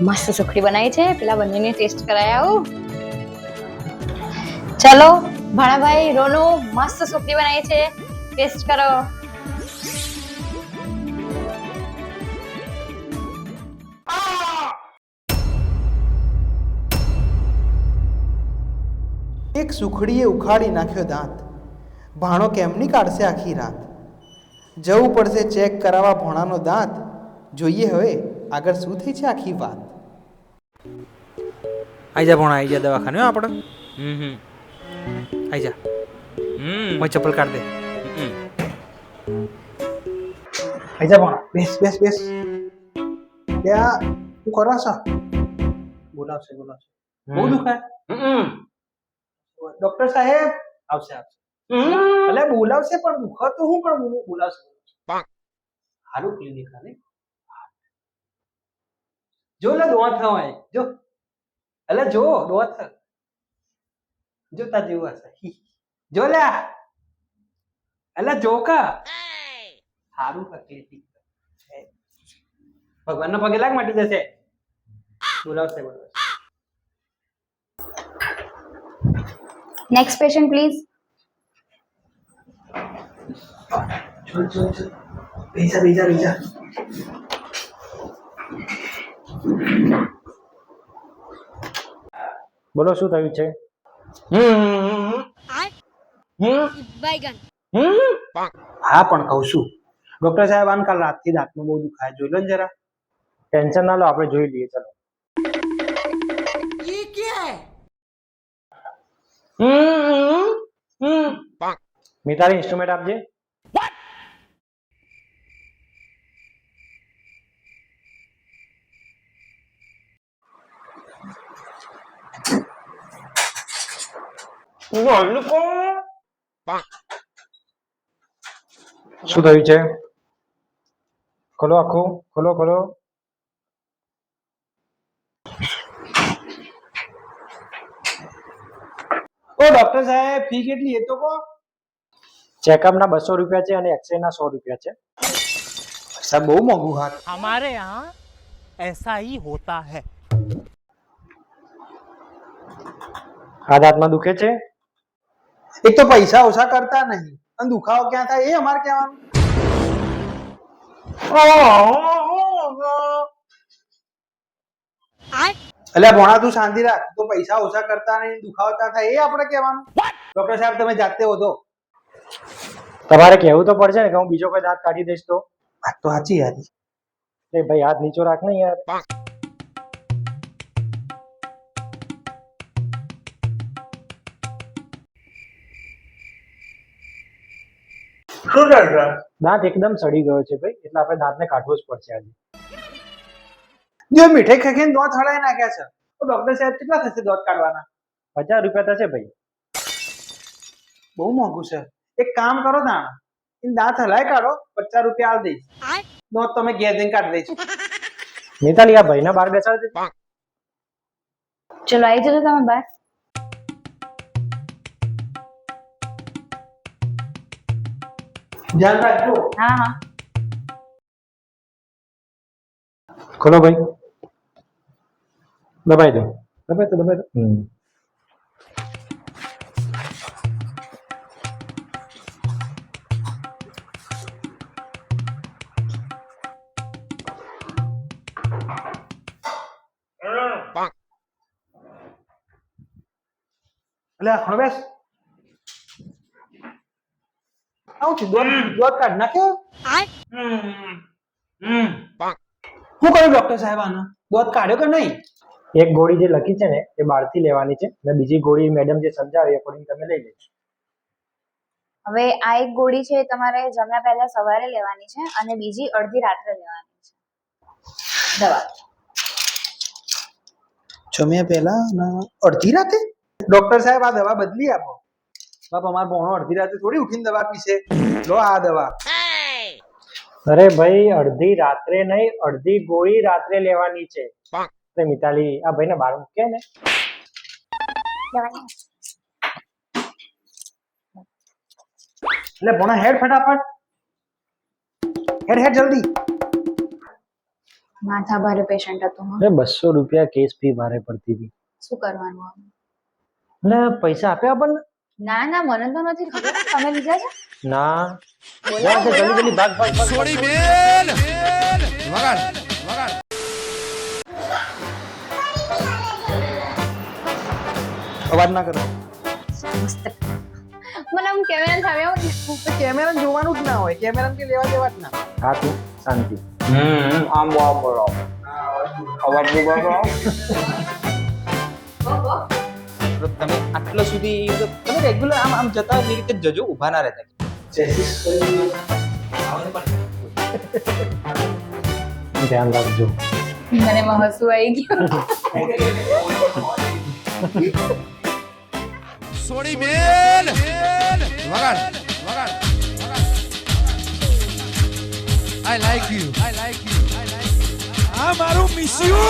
મસ્ત સુખડી બનાવી છે. પેલા બંનેને ટેસ્ટ કરાય આવું ચલો, ભાણાભાઈ, રોનુ, મસ્ત સુખડી બનાવી છે. ટેસ્ટ કરો. એક સુખડીએ ઉખાડી નાખ્યો દાંત. ભાણો કેમની કાઢશે આખી રાત? જવું પડશે ચેક કરાવવા ભોણાનો દાંત. જોઈએ હવે આગળ શું થઈ છે આખી વાત. આઈ જા ભણા આઈ જા દવાખાને આપણે હમ હમ. આઈ જા. હમ. મોય ચપ્પલ કાઢ દે. આઈ જા ભણા બેસ બેસ બેસ. ત્યાં તું કરો છો? બોલાવશે બોલાવશે. બહુ દુખાય? ડોક્ટર સાહેબ આવશે આવશે. હમ. એટલે બોલાવશે પણ દુખાતું હું પણ બોલ- બોલાવશે. સારું ક્લિનિક હા નહીં? જો લે દોવા હોય જો. એટલે જો દોવા થ. જોતા જેવું હશે. જો લે. એટલે જો કા. સારું ક્લિનિક ભગવાનના પગે લાગ મટી જશે. બોલાવશે બોલાવશે. નેક્સ્ટ પેશન્ટ પ્લીઝ બીજા બીજા બીજા બોલો શું થયું છે. હા પણ કહું છું. ડોક્ટર સાહેબ આમ કાલ રાતથી દાંતનું બહુ દુખાય જોઈ લો ને જરા. ટેન્શન ના લો આપણે જોઈ લઈએ ચલો. હમ. હમ. મિતાલી ઇન્સ્ટ્રુમેન્ટ આપજે. બોલ કો. શું થયું છે ખોલો આખું ખોલો ખોલો ઓ ડોક્ટર સાહેબ ફી કેટલી એ તો કહો ચેકઅપ ના બસો રૂપિયા છે અને એક્સરે ના સો રૂપિયા છે સાહેબ બહુ મોંઘું હાથ हमारे यहाँ ऐसा ही होता है આ દાંતમાં દુખે છે એક તો પૈસા ઓછા કરતા નહીં. અને દુખાવો ક્યાં થાય એ અમારે કહેવાનું. એટલે ભોણા તું શાંતિ રાખ. તો પૈસા ઓછા કરતા નહીં દુખાવો ક્યાં થાય એ આપણે કહેવાનું. ડોક્ટર સાહેબ તમે જાતે હોતો તમારે કહેવું તો પડશે ને કે હું બીજો કોઈ દાંત કાઢી દઈશ તો? વાત તો સાચી યાર એ ભાઈ હાથ નીચો રાખ ને યાર. શું દાંત એકદમ સડી ગયો છે ભાઈ એટલે આપણે દાંતને કાઢવો જ પડશે આજે. જો મીઠાઈ ખાઈને દોત હળાઈ નાખ્યા છે તો ડોક્ટર સાહેબ કેટલા થશે દોત કાઢવાના? પચાસ રૂપિયા થશે ભાઈ. બહુ મોંઘું છે. એક કામ કરો ના એ દાંત હલાય કાઢો પચાસ રૂપિયા આલ દઈશ. દોત તમે ઘેર જઈને કાઢી દઈશ મિતાલી આ ભાઈના બાર બેસાડી દે ચલો આવી જજો તમે બહાર. ધ્યાન રાખજો. હા હા. ખોલો ભાઈ. દબાઈ દો. દબાઈ દો દબાઈ દો. હમ. એટલે હવે બેસ છું. દોત દોત કાઢ નાખ્યો. હમ. શું કર્યું ડોક્ટર સાહેબ આનો? દોત કાઢ્યો કે નહીં? એક ગોળી જે લખી છે ને એ બહારથી લેવાની છે અને બીજી ગોળી મેડમ જે સમજાવે એકોર્ડિંગ તમે લઈ લેજો. હવે આ એક ગોળી છે એ તમારે જમ્યા પહેલા સવારે લેવાની છે અને બીજી અડધી રાત્રે લેવાની છે. દવા. જમ્યા પહેલા અડધી રાતે? ડોક્ટર સાહેબ આ દવા બદલી આપો. બાપ મારા ભણો અડધી રાતે થોડી ઉઠીને દવા પીશે. લો આ દવા. અરે ભાઈ અડધી રાત્રે નહીં અડધી ગોળી રાત્રે લેવાની છે. તે મિતાલી આ ભાઈને બહાર મૂકે ને. એટલે ભણો હેડ ફટાફટ. હેડ હેડ જલ્દી. માથા ભારે પેશન્ટ હતો અરે બસો રૂપિયા કેસ ફી ભારે પડતી હતી. શું કરવાનું એટલે ને પૈસા આપ્યા આપણને? ના ના મને તો નથી ખબર. તમે લીધા છે? ના. બોલો, જા તે. જલ્દી જલ્દી ભાગ ભાગ છોડી બેન. વગાડ વગાડ. અવાજ ના કરો. મસ્ત. મને આમ કેમેરા સામે આવું કેમેરા જોવાનું જ ના હોય. કેમેરા કે લેવા દેવા જ ના હા તું. શાંતિ. હમ આમ બોલો અવાજ બી તમે આટલા સુધી તમે રેગ્યુલર આમ આમ જતા એ રીતે જજો ઊભા ના રહેતા. ધ્યાન રાખજો. મને હસવું આવી ગયું. સોડી મેલ વગાડ વગાડ I like you I like you આ મારું મિસ યુ